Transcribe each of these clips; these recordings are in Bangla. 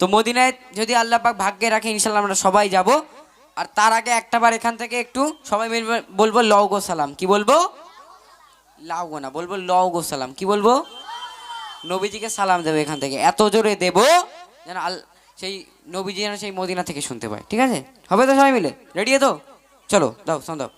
তো মদিনায় যদি আল্লাহ পাক ভাগ্যে রাখে ইনশাল্লাহ আমরা সবাই যাব। আর তার আগে একটা বার এখান থেকে একটু সবাই মিলে বলব লও গো সালাম। কি বলব? লাও গো না, বলব লও গো সালাম। কি বলব? নবীজিকে সালাম দেবো এখান থেকে। এত জোরে দেব যেন আল, সেই নবীজি যেন সেই মদিনা থেকে শুনতে পায়। ঠিক আছে? হবে তো সবাই মিলে? রেডি তো? চলো, দাও সাউন্ড দাও।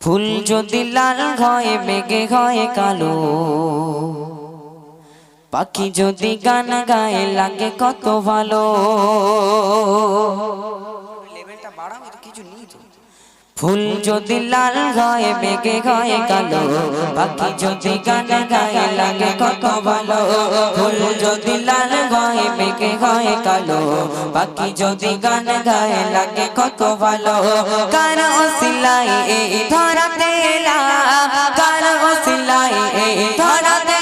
ফুল যদি লাল হয়, মেঘে হয়, কালো। পাখি যদি গান গায়ে, লাগে কত ভালো। ফুল যদি লাল হয়, মেঘে হয় কালো। পাখি যদি গান গায়ে, লাগে কত ভালো। ফুল যদি লাল হয়, মেঘে হয় কালো। পাখি যদি গান গায়ে, লাগে কত ভালো। কার সিলাই এই ধরাতে কার সিলাই এই ধরাতে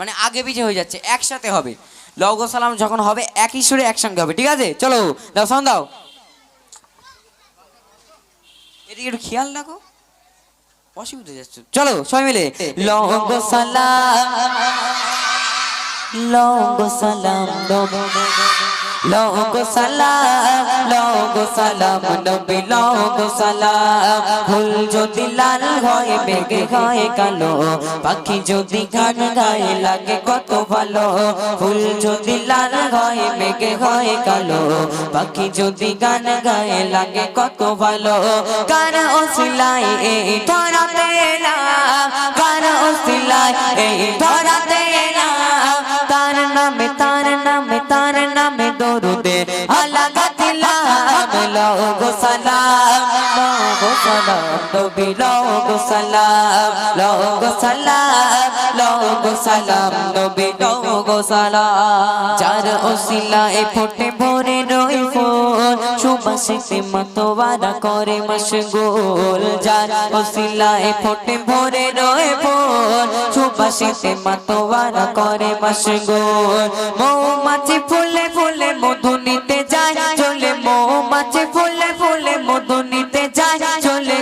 মানে আগে পিছে হয়ে যাচ্ছে, একসাথে হবে। লগো সালাম যখন হবে, একই সুরে একসঙ্গে হবে, ঠিক আছে? চলো, দাও, সাউন্ড দাও। এদিকে খেয়াল রাখো। অসুবিধা যাচ্ছে। চলো, সবাই মিলে। লগো সালাম লগো সালাম লগো সালাম সালাম, নবী লগো সালাম। ফুল যদি লাল হয় বেগে হয় কালো। পাখি যদি গান গায়ে লাগে, কত ভালো। ফুল যদি লাল হয় বেগে হয় কালো। পাখি যদি গান গায়ে লাগে, কত ভালো। কার ওসিলাই এই ধরাতে এলাম কার ওসিলাই এই ধরাতে এলাম তার নামে তার নামে তার নামে দরুদে আলাগা লগো সালাম লগো সালাম নবী লগো সালাম লগো সালাম লগো সালাম নবী লগো সালাম যার ওসিলায় ফোটে ভরে রই ফুল মতোয়ারা করে মশগুল যার ওসিলায় ফোটে ভরে রই ফুল মতোয়ারা করে মশগুল মৌমাছি ফুলে ফুলে মধু নিতে যায় মৌমাছি ফুলে ফুলে মধুনিতে যায়, চলে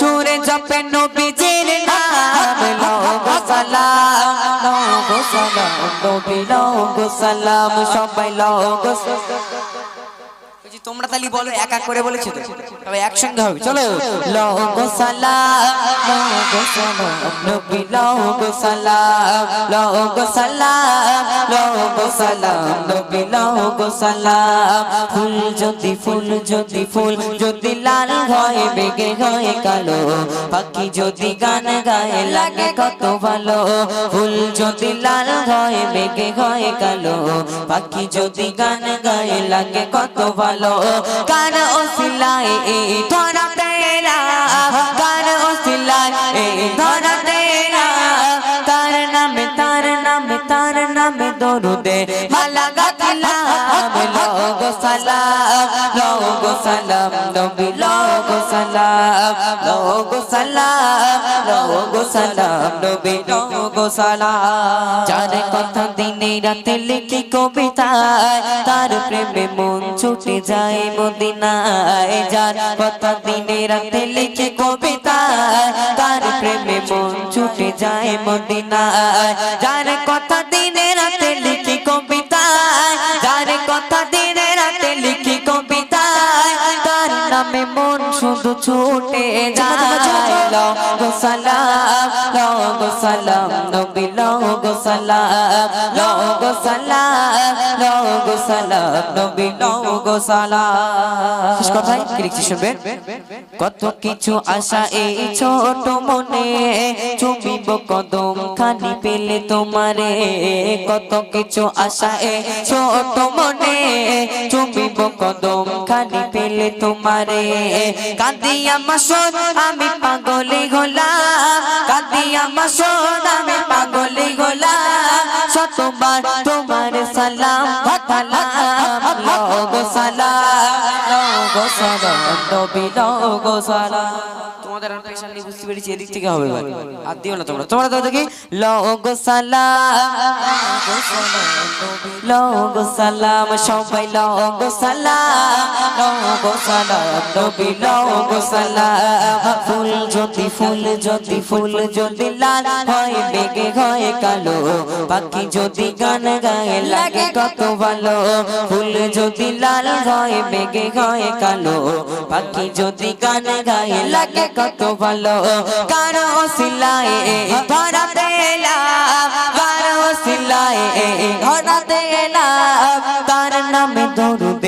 সুরে জপে নবীজির নাম সালাম সালাম, নবী সালাম, সবাই তোমরা তালি বলো এক এক করে বলেছি তো? তবে একসঙ্গে চলো। লগো সালাম লগো সালাম, নবী লগো সালাম লগো সালাম লগো সালাম, নবী লগো সালাম। ফুল যদি ফুল যদি ফুল, যদি লাল হয়, বেগে হয় কালো। পাখি যদি গান গায়ে, লাগে কত ভালো। ফুল যদি লাল হয়, বেগে হয় কালো। পাখি যদি গান গায়ে, লাগে কত ভালো। কার ওসিলায় এই ধরা তেরা কার ওসিলায় এই ধরা তেরা তার নামে তার নামে তার নামে দরুদে মালা গাতিলাম লগো সালাম লগো সালাম, নবী লগো সালাম লগো সালাম লগো সালাম, নবী লগো সালাম। কথা দিনে রাতে লিখি কবিতায়। তার প্রেমে মন ছুটে যায় মদিনায়। যার কথা দিনে রাতে লিখি কবিতায়, তার প্রেমে মন ছুটে যায় মদিনায়। যার কথা দিনে রাতে লিখি কবিতায় ছুটে যায়। লগো সালাম লগো সালাম নবী লগো সালাম লগো সালাম লগো সালাম নবী লগো সালাম। শেষ কথায় কি লিখছি শুনবেন কত কিছু আশা এই ছোট মনে চুমিব কদম খানি পেলে তোমারে। কত কিছু আশা এ ছোট মনে চুমিব কদম খানি পেলে তোমারে। কাঁদিয়া মাসন আমি পাগলি হলাম। কাঁদিয়া মাসন আমি পাগলি হলাম। শতবার তোমার সালাম পাঠালাম লগো সালাম সবাই গো সালাম, নবী লও গো সালাম। ফুল যদি ফুল যদি ফুল, যদি লাল হয় বেগে হয় কালো। পাখি যদি গান গায়ে, লাগে কত ভালো। ফুল যদি লাল হয় বেগে হয় কালো। পাখি যদি গান গায়ে, লাগে কত ভালো। কারও সিলায় কারও সিলায় ধরা দেলাম তার নামে গাথিলাম